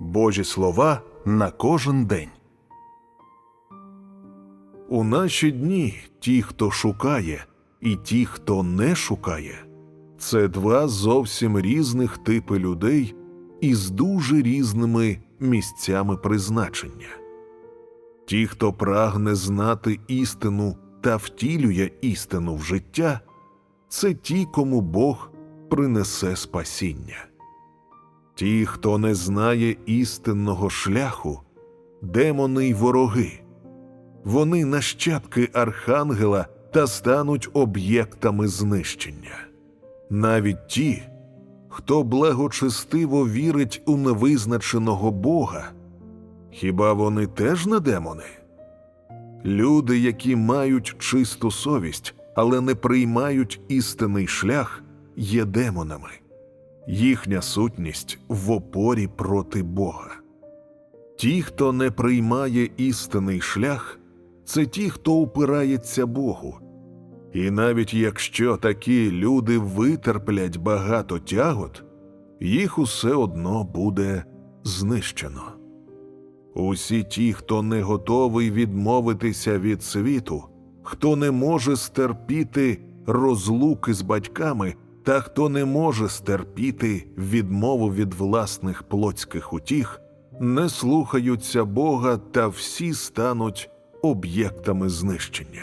Божі слова на кожен день. У наші дні ті, хто шукає, і ті, хто не шукає, це два зовсім різних типи людей із дуже різними місцями призначення. Ті, хто прагне знати істину та втілює істину в життя, це ті, кому Бог принесе спасіння. Ті, хто не знає істинного шляху, демони й вороги, вони нащадки архангела та стануть об'єктами знищення. Навіть ті, хто благочестиво вірить у невизначеного Бога, хіба вони теж не демони? Люди, які мають чисту совість, але не приймають істинний шлях, є демонами. Їхня сутність в опорі проти Бога. Ті, хто не приймає істинний шлях, це ті, хто упирається Богу. І навіть якщо такі люди витерплять багато тягот, їх усе одно буде знищено. Усі ті, хто не готовий відмовитися від світу, хто не може стерпіти розлуки з батьками, та хто не може стерпіти відмову від власних плотських утіх, не слухаються Бога та всі стануть об'єктами знищення.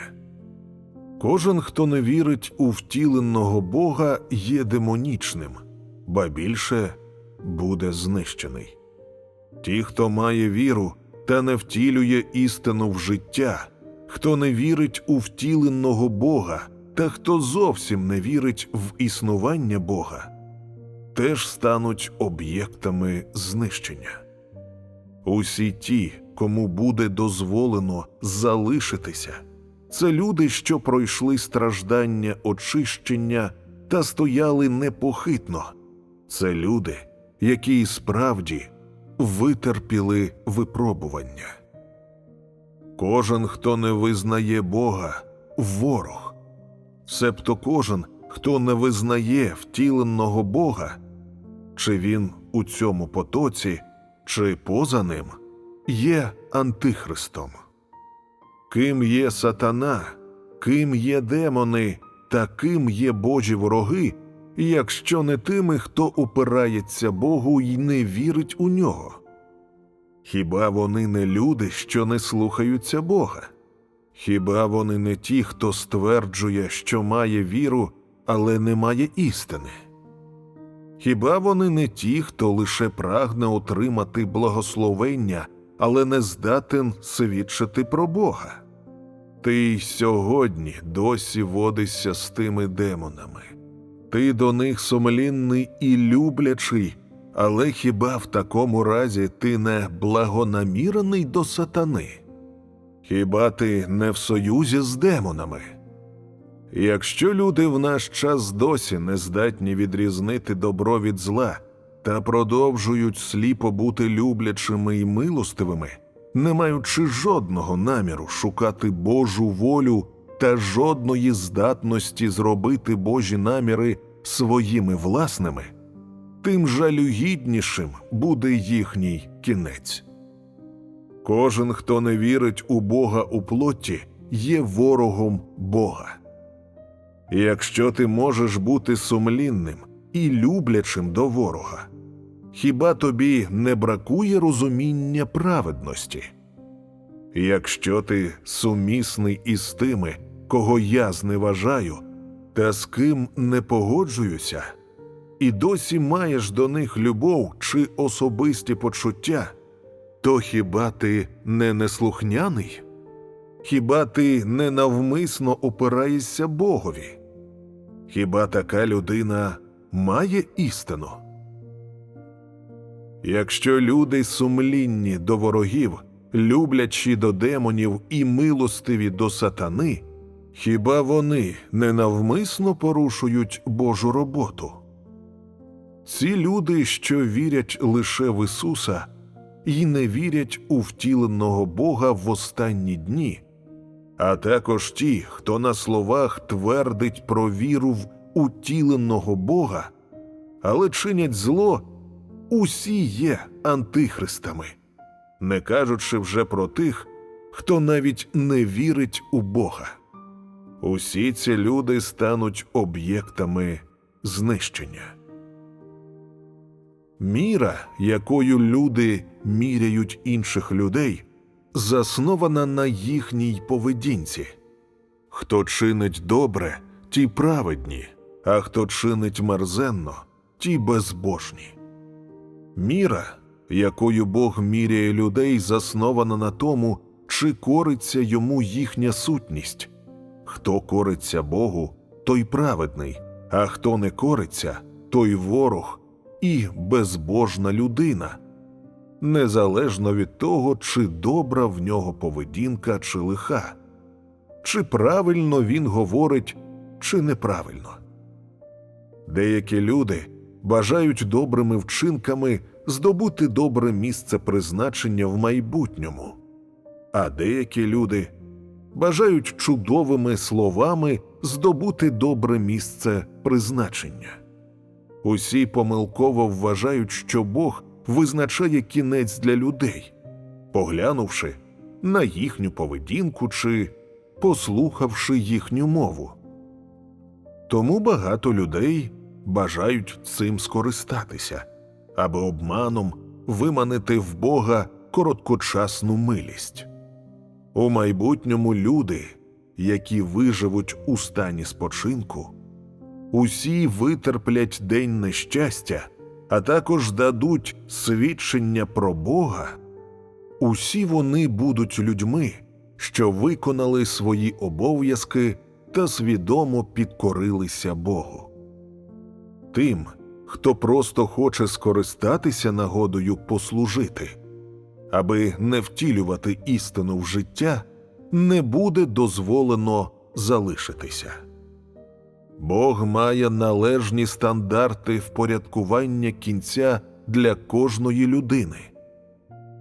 Кожен, хто не вірить у втіленого Бога, є демонічним, ба більше буде знищений. Ті, хто має віру та не втілює істину в життя, хто не вірить у втіленого Бога, та хто зовсім не вірить в існування Бога, теж стануть об'єктами знищення. Усі ті, кому буде дозволено залишитися, це люди, що пройшли страждання очищення та стояли непохитно. Це люди, які справді витерпіли випробування. Кожен, хто не визнає Бога, ворог, себто кожен, хто не визнає втіленого Бога, чи він у цьому потоці, чи поза ним, є антихристом. Ким є сатана, ким є демони, та ким є Божі вороги, якщо не тими, хто упирається Богу і не вірить у нього? Хіба вони не люди, що не слухаються Бога? Хіба вони не ті, хто стверджує, що має віру, але не має істини? Хіба вони не ті, хто лише прагне отримати благословення, але не здатен свідчити про Бога? Ти й сьогодні досі водишся з тими демонами. Ти до них сумлінний і люблячий, але хіба в такому разі ти не благонамірений до сатани? Хіба ти не в союзі з демонами? Якщо люди в наш час досі не здатні відрізнити добро від зла та продовжують сліпо бути люблячими і милостивими, не маючи жодного наміру шукати Божу волю та жодної здатності зробити Божі наміри своїми власними, тим жалюгіднішим буде їхній кінець. Кожен, хто не вірить у Бога у плоті, є ворогом Бога. Якщо ти можеш бути сумлінним і люблячим до ворога, хіба тобі не бракує розуміння праведності? Якщо ти сумісний із тими, кого я зневажаю, та з ким не погоджуюся, і досі маєш до них любов чи особисті почуття, то хіба ти не неслухняний? Хіба ти не навмисно опираєшся Богові? Хіба така людина має істину? Якщо люди сумлінні до ворогів, люблячі до демонів і милостиві до сатани, хіба вони не навмисно порушують Божу роботу? Ці люди, що вірять лише в Ісуса і не вірять у втіленого Бога в останні дні, а також ті, хто на словах твердить про віру в утіленого Бога, але чинять зло, усі є антихристами, не кажучи вже про тих, хто навіть не вірить у Бога. Усі ці люди стануть об'єктами знищення. Міра, якою люди міряють інших людей, заснована на їхній поведінці. Хто чинить добре, ті праведні, а хто чинить мерзенно, ті безбожні. Міра, якою Бог міряє людей, заснована на тому, чи кориться йому їхня сутність. Хто кориться Богу, той праведний, а хто не кориться, той ворог і безбожна людина, незалежно від того, чи добра в нього поведінка, чи лиха, чи правильно він говорить, чи неправильно. Деякі люди бажають добрими вчинками здобути добре місце призначення в майбутньому, а деякі люди бажають чудовими словами здобути добре місце призначення. Усі помилково вважають, що Бог визначає кінець для людей, поглянувши на їхню поведінку чи послухавши їхню мову. Тому багато людей бажають цим скористатися, аби обманом виманити в Бога короткочасну милість. У майбутньому люди, які виживуть у стані спочинку, усі витерплять день нещастя, а також дадуть свідчення про Бога, усі вони будуть людьми, що виконали свої обов'язки та свідомо підкорилися Богу. Тим, хто просто хоче скористатися нагодою послужити, аби не втілювати істину в життя, не буде дозволено залишитися. Бог має належні стандарти впорядкування кінця для кожної людини.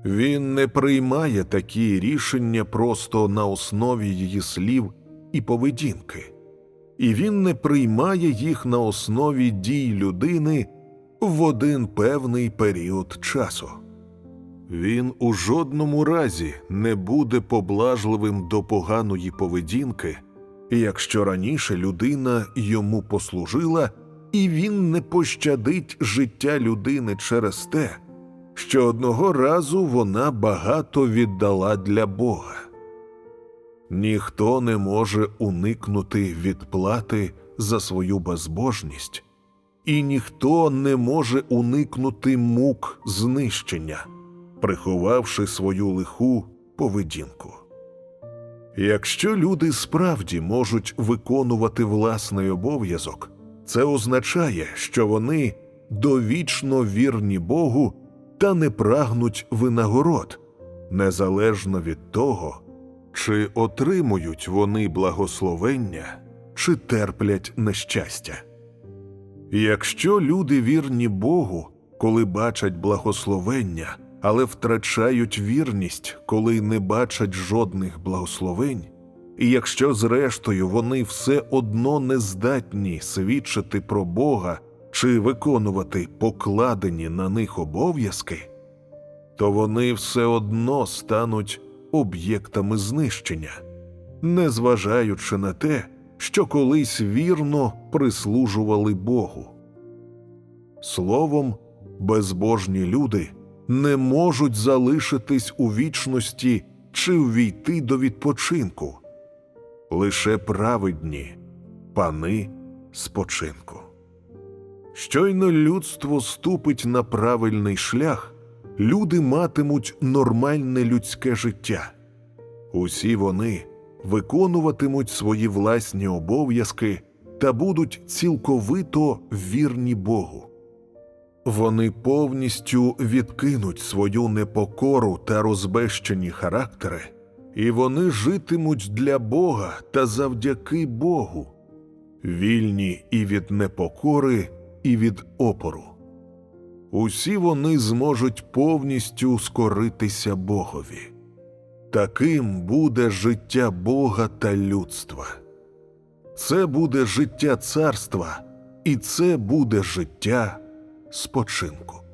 Він не приймає такі рішення просто на основі її слів і поведінки, і він не приймає їх на основі дій людини в один певний період часу. Він у жодному разі не буде поблажливим до поганої поведінки, якщо раніше людина йому послужила, і він не пощадить життя людини через те, що одного разу вона багато віддала для Бога. Ніхто не може уникнути відплати за свою безбожність, і ніхто не може уникнути мук знищення, приховавши свою лиху поведінку. Якщо люди справді можуть виконувати власний обов'язок, це означає, що вони довічно вірні Богу та не прагнуть винагород, незалежно від того, чи отримують вони благословення, чи терплять нещастя. Якщо люди вірні Богу, коли бачать благословення, але втрачають вірність, коли не бачать жодних благословень, і якщо зрештою вони все одно не здатні свідчити про Бога чи виконувати покладені на них обов'язки, то вони все одно стануть об'єктами знищення, незважаючи на те, що колись вірно прислужували Богу. Словом, безбожні люди не можуть залишитись у вічності чи увійти до відпочинку, лише праведні пани спочинку. Щойно людство ступить на правильний шлях, люди матимуть нормальне людське життя. Усі вони виконуватимуть свої власні обов'язки та будуть цілковито вірні Богу. Вони повністю відкинуть свою непокору та розбещені характери, і вони житимуть для Бога та завдяки Богу, вільні і від непокори, і від опору. Усі вони зможуть повністю скоритися Богові. Таким буде життя Бога та людства. Це буде життя царства, і це буде життя спочинку.